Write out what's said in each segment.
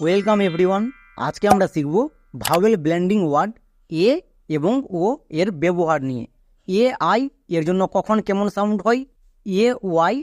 Welcome everyone আজকে আমরা শিখব ভাওয়েল ব্লেন্ডিং ওয়ার্ড এ এবং ও এর ব্যবহার নিয়ে। এ আই এর জন্য কখন কেমন সাউন্ড হয়? A Y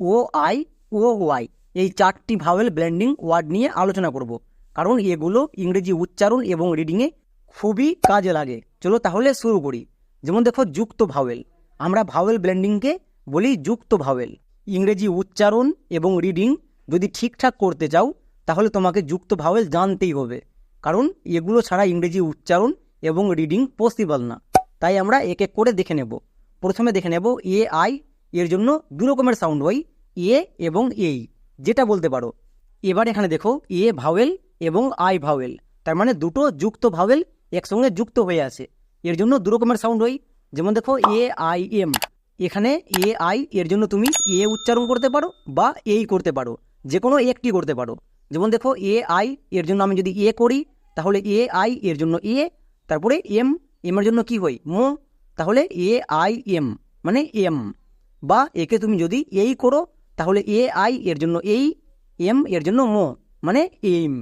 O I O Y এই চারটি ভাওয়েল ব্লেন্ডিং ওয়ার্ড নিয়ে আলোচনা করব। কারণ এগুলো ইংরেজি উচ্চারণ এবং রিডিংয়ে খুবই কাজে লাগে। চলো তাহলে শুরু করি। যেমন দেখো, যুক্ত ভাওয়েল আমরা ভাওয়েল ব্লেন্ডিংকে বলি যুক্ত ভাওয়েল ইংরেজি উচ্চারণ এবং রিডিং যদি ঠিকঠাক করতে চাও তাহলে তোমাকে যুক্ত ভাওয়েল জানতেই হবে। কারণ এগুলো ছাড়া ইংরেজি উচ্চারণ এবং রিডিং পসিবল না। তাই আমরা এক এক করে দেখে নেব। প্রথমে দেখে নেব এ আই এর জন্য দু রকমের সাউন্ড হয় এ এবং এই যেটা বলতে পারো। এবার এখানে দেখো এ ভাওয়েল এবং আই ভাওয়েল। তার মানে দুটো যুক্ত ভাওয়েল একসঙ্গে যুক্ত হয়ে আছে। এর জন্য দু রকমের সাউন্ড হয়। যেমন দেখো এ আই এম এখানে এ আই এর জন্য তুমি এ উচ্চারণ করতে পারো বা এই করতে পারো। যে কোনো একটি করতে পারো। যেমন দেখো এ আই এর জন্য আমি যদি এ করি, তাহলে এ আই এর জন্য এ তারপরে এম এম এর জন্য কি হয়? মো তাহলে এ আই এম মানে এম বা একে তুমি যদি এই করো, তাহলে এ আই এর জন্য এই এম এর জন্য মো মানে এম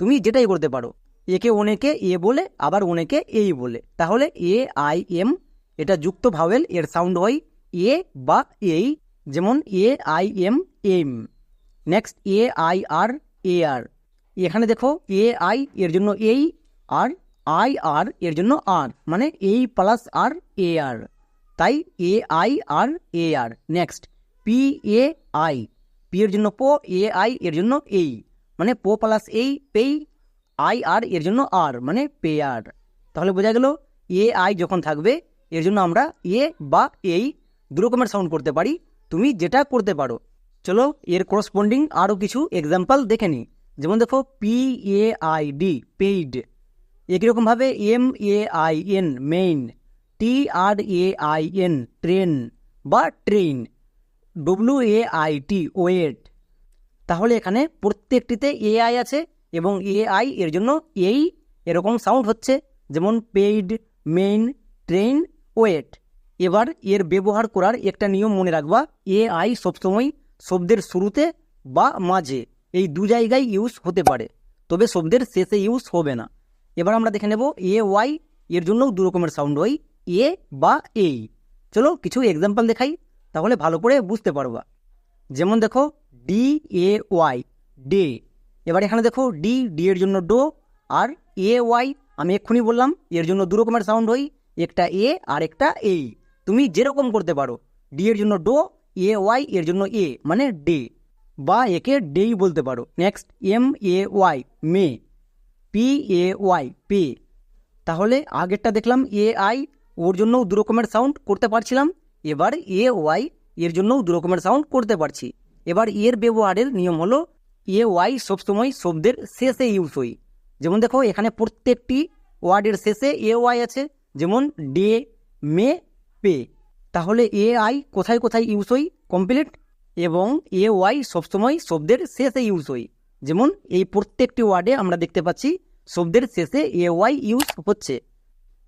তুমি যেটাই করতে পারো। একে অনেকে এ বলে, আবার অনেকে এই বলে। তাহলে এ আই এম এটা যুক্ত ভাওয়েল এর সাউন্ড হয় এ বা এই যেমন A I M M next A I R A R এখানে দেখো এ আই এর জন্য এই আর আই আর এর জন্য আর মানে এই প্লাস আর এ আর তাই A I R A R next P A I P এর জন্য পো এ আই এর জন্য এই। মানে পো প্লাস এই, পেই আই আর এর জন্য আর মানে পে আর। তাহলে বোঝা গেল এ আই যখন থাকবে, এর জন্য আমরা এ বা এই দু রকমের সাউন্ড করতে পারি। তুমি যেটা করতে পারো চলো এর করসপন্ডিং আরও কিছু এক্সাম্পল দেখে নিই। যেমন দেখো P A I D paid একই রকমভাবে M A I N main T R A I N train বা train W A I T wait তাহলে এখানে প্রত্যেকটিতে এআই আছে এবং এআই এর জন্য এই এরকম সাউন্ড হচ্ছে। যেমন পেইড মেইন ট্রেন ওয়েট এবার এর ব্যবহার করার একটা নিয়ম মনে রাখবা। এআই সবসময় শব্দের শুরুতে বা মাঝে এই দু জায়গায় ইউজ হতে পারে। তবে শব্দের শেষে ইউজ হবে না। এবার আমরা দেখে নেব এ, ওয়াই এর জন্যও দু রকমের সাউন্ড হয়। এ বা এই। চলো কিছু এক্সাম্পল দেখাই, তাহলে ভালো করে বুঝতে পারবা। যেমন দেখো, ডি, এ, ওয়াই, ডে। এবার এখানে দেখো, ডি ডি এর জন্য ডো, আর এ, ওয়াই আমি এক্ষুনি বললাম, এর জন্য দু রকমের সাউন্ড হই একটা এ আর একটা এই। তুমি যেরকম করতে পারো, ডি এর জন্য ডো এ ওয়াই এর জন্য এ মানে ডে বা একে ডেই বলতে পারো। Next M A Y may P A Y pay তাহলে আগেরটা দেখলাম এ আই ওর জন্যও দু রকমের সাউন্ড করতে পারছিলাম। এবার এ ওয়াই এর জন্যও দু রকমের সাউন্ড করতে পারছি। এবার এর ব্যবহারের নিয়ম হলো এ ওয়াই সবসময় শব্দের শেষে ইউজ হই যেমন দেখো, এখানে প্রত্যেকটি ওয়ার্ডের শেষে এ ওয়াই আছে। যেমন ডে মে পে তাহলে এ আই কোথায় কোথায় ইউজ হই কমপ্লিট এবং এ ওয়াই সবসময় শব্দের শেষে ইউজ হই যেমন এই প্রত্যেকটি ওয়ার্ডে আমরা দেখতে পাচ্ছি, শব্দের শেষে এ ওয়াই ইউজ হচ্ছে।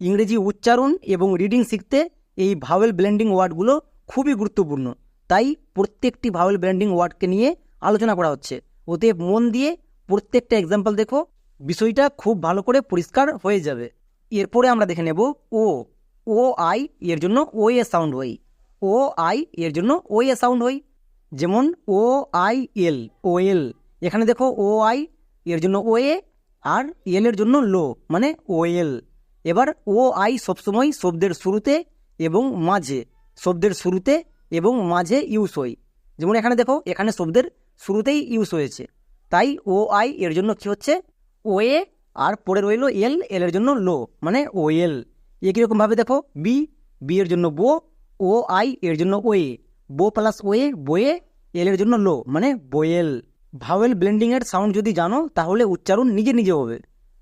ইংরেজি উচ্চারণ এবং রিডিং শিখতে এই ভাওয়েল ব্লেন্ডিং ওয়ার্ডগুলো খুবই গুরুত্বপূর্ণ। তাই প্রত্যেকটি ভাওয়েল ব্লেন্ডিং ওয়ার্ডকে নিয়ে আলোচনা করা হচ্ছে। ওতে মন দিয়ে প্রত্যেকটা এক্সাম্পল দেখো, বিষয়টা খুব ভালো করে পরিষ্কার হয়ে যাবে। এরপরে আমরা দেখে নেব ও ও আই এর জন্য ও এ সাউন্ড হই ও আই এর জন্য ও এ সাউন্ড হই যেমন ও আই এল ও এল এখানে দেখো ও আই এর জন্য ও এ আর এল এর জন্য লো মানে ও এল এবার ও আই সবসময় শব্দের শুরুতে এবং মাঝে, শব্দের শুরুতে এবং মাঝে ইউজ হয়। যেমন এখানে দেখো, এখানে শব্দের শুরুতেই ইউজ হয়েছে। তাই ও আই এর জন্য কি হচ্ছে? ও এ আর পরে রইল এল এল এর জন্য লো মানে ও এল একই রকমভাবে দেখো বি বি এর জন্য বো ও আই এর জন্য ওয়ে বো প্লাস ওয়ে বয়ে এল এর জন্য লো মানে বোয়েল ভাওয়েল ব্লেন্ডিংয়ের সাউন্ড যদি জানো, তাহলে উচ্চারণ নিজে নিজে হবে।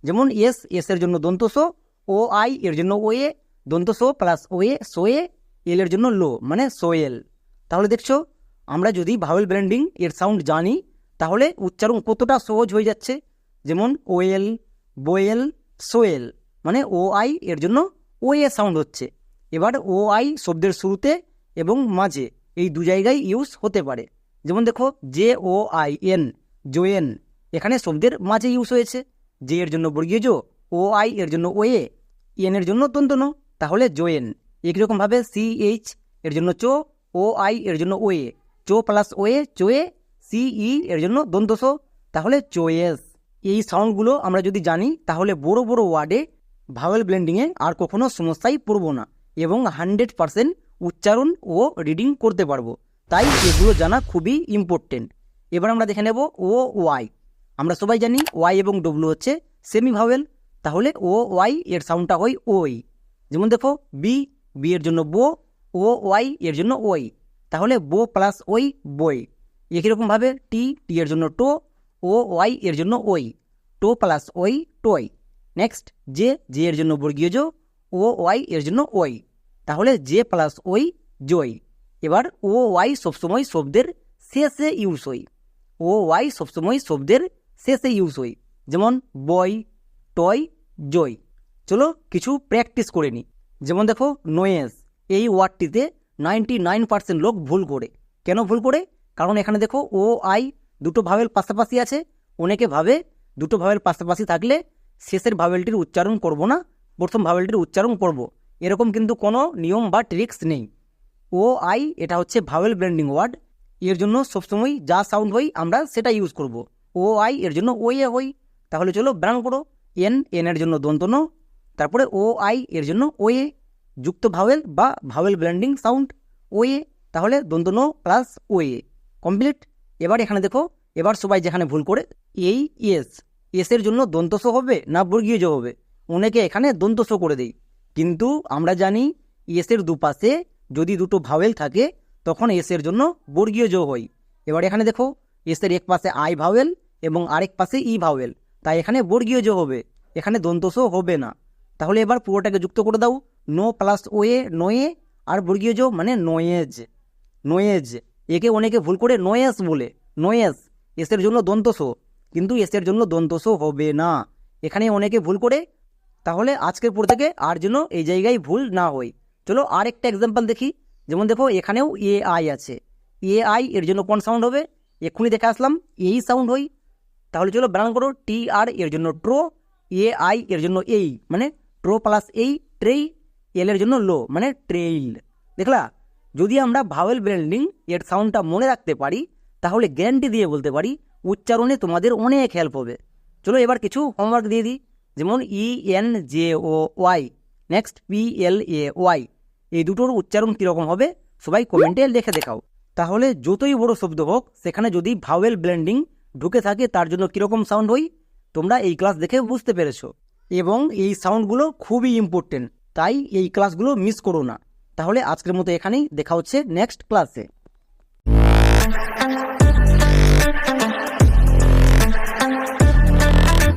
যেমন এস এস এর জন্য দন্তসো ও আই এর জন্য ওয়ে দন্তসো প্লাস ওয়ে সোয়ে এল এর জন্য লো মানে সোয়েল তাহলে দেখছ, আমরা যদি ভাওয়েল ব্লেন্ডিং এর সাউন্ড জানি, তাহলে উচ্চারণ কতটা সহজ হয়ে যাচ্ছে? যেমন ওয়েল বোয়েল সোয়েল মানে ও আই এর জন্য ও এ সাউন্ড হচ্ছে। এবার ও আই শব্দের শুরুতে এবং মাঝে এই দু জায়গায় ইউজ হতে পারে। যেমন দেখো J O I N join এখানে শব্দের মাঝে ইউজ হয়েছে। জে এর জন্য বর্গীয় জো ও আই এর জন্য ও এ এন এর জন্য তন্তন, তাহলে জোয়েন একই রকমভাবে সি এইচ এর জন্য চো ও আই এর জন্য ও এ চো প্লাস ও এ চোয়ে সি ই এর জন্য দন্তস তাহলে চোয়েস এই সাউন্ডগুলো আমরা যদি জানি, তাহলে বড় বড় ওয়ার্ডে ভাওয়েল ব্লেন্ডিংয়ে আর কখনো সমস্যায় পড়ব না এবং হান্ড্রেড পারসেন্ট উচ্চারণ ও রিডিং করতে পারব। তাই এগুলো জানা খুবই ইম্পর্টেন্ট এবার আমরা দেখে নেব ও ওয়াই। আমরা সবাই জানি ওয়াই এবং ডব্লু হচ্ছে সেমি ভাওয়েল তাহলে ও ওয়াই এর সাউন্ডটা হয় ওই যেমন দেখো বি বি এর জন্য বো, ও ওয়াই এর জন্য ওই। তাহলে বো প্লাস ওই বই। একই রকমভাবে টি টি এর জন্য টো, ও ওয়াই এর জন্য ওই। টো প্লাস ওই, টোই। নেক্সট জে জে এর জন্য বর্গীয় জো ও ওয়াই এর জন্য ওই তাহলে জে প্লাস ওই জয় এবার ও ওয়াই সবসময় শব্দের শেষে ইউজ হই ও ওয়াই সবসময় শব্দের শেষে ইউজ হই যেমন বয় টয় জয় চলো কিছু প্র্যাকটিস করে নিই যেমন দেখো নয়েজ এই ওয়ার্ডটিতে নাইনটি নাইন পার্সেন্ট লোক ভুল করে। কেন ভুল করে? কারণ এখানে দেখো ও আই দুটো ভাবেল পাশাপাশি আছে। অনেকে ভাবে দুটো ভাবেল পাশাপাশি থাকলে শেষের ভাবেলটির উচ্চারণ করব না, প্রথম ভাবেলটির উচ্চারণ করব। এরকম কিন্তু কোনো নিয়ম বা ট্রিক্স নেই। ও, আই, এটা হচ্ছে ভাওয়েল ব্র্যান্ডিং ওয়ার্ড। এর জন্য সবসময় যা সাউন্ড হই আমরা সেটা ইউজ করব। ও, আই, এর জন্য ও, এ, হই। তাহলে চলো ব্রান করো। এন এন এর জন্য দন্তন তারপরে ও, আই, এর জন্য ও, এ, যুক্ত ভাওয়েল বা vowel blending sound O, A, তাহলে দন্তন প্লাস ও, এ। কমপ্লিট এবার এখানে দেখো, এবার সবাই যেখানে ভুল করে, এই এস এসের জন্য দন্তস হবে না বর্গীয় জ হবে? অনেকে এখানে দন্তস করে দেই। কিন্তু আমরা জানি এসের দুপাশে যদি দুটো ভাওয়েল থাকে, তখন এসের জন্য বর্গীয় যোগ হয়। এবার এখানে দেখো, এসের এক পাশে আই ভাওয়েল এবং আরেক পাশে ই ভাওয়েল। তাই এখানে বর্গীয় যোগ হবে, এখানে দন্তসও হবে না। তাহলে এবার পুরোটাকে যুক্ত করে দাও। নো প্লাস ওয়ে নোয়ে, আর বর্গীয় যোগ মানে নয়েজ। নয়েজ। একে অনেকে ভুল করে নয়েস বলে। নয়েস এসের জন্য দন্তস কিন্তু এসের জন্য দন্তস হবে না। এখানে অনেকে ভুল করে, তাহলে আজকের পর থেকে আর যেন এই জায়গায় ভুল না হয়। চলো আর একটা এক্সাম্পল দেখি। যেমন দেখো, এখানেও এ আই আছে। এ আই এর জন্য কোন সাউন্ড হবে? এক্ষুনি দেখে আসলাম, এই সাউন্ড হই তাহলে চলো ব্রাউন করো টি আর এর জন্য ট্রো এ আই এর জন্য এই মানে ট্রো প্লাস এই ট্রেই এল এর জন্য লো মানে ট্রেইল দেখলা? যদি আমরা ভাওয়েল ব্র্যান্ডিং এর সাউন্ডটা মনে রাখতে পারি, তাহলে গ্যারান্টি দিয়ে বলতে পারি উচ্চারণে তোমাদের অনেক হেল্প হবে। চলো এবার কিছু হোমওয়ার্ক দিয়ে দিই। যেমন E N J O Y next P L A Y এই দুটোর উচ্চারণ কীরকম হবে সবাই কমেন্টে লিখে দেখাও। তাহলে যতই বড় শব্দ হোক, সেখানে যদি ভাওয়েল ব্লেন্ডিং ঢুকে থাকে, তার জন্য কীরকম সাউন্ড হই তোমরা এই ক্লাস দেখে বুঝতে পেরেছ। এবং এই সাউন্ডগুলো খুবই ইম্পর্টেন্ট তাই এই ক্লাসগুলো মিস করো না। তাহলে আজকের মতো এখানেই, দেখা হচ্ছে নেক্সট ক্লাসে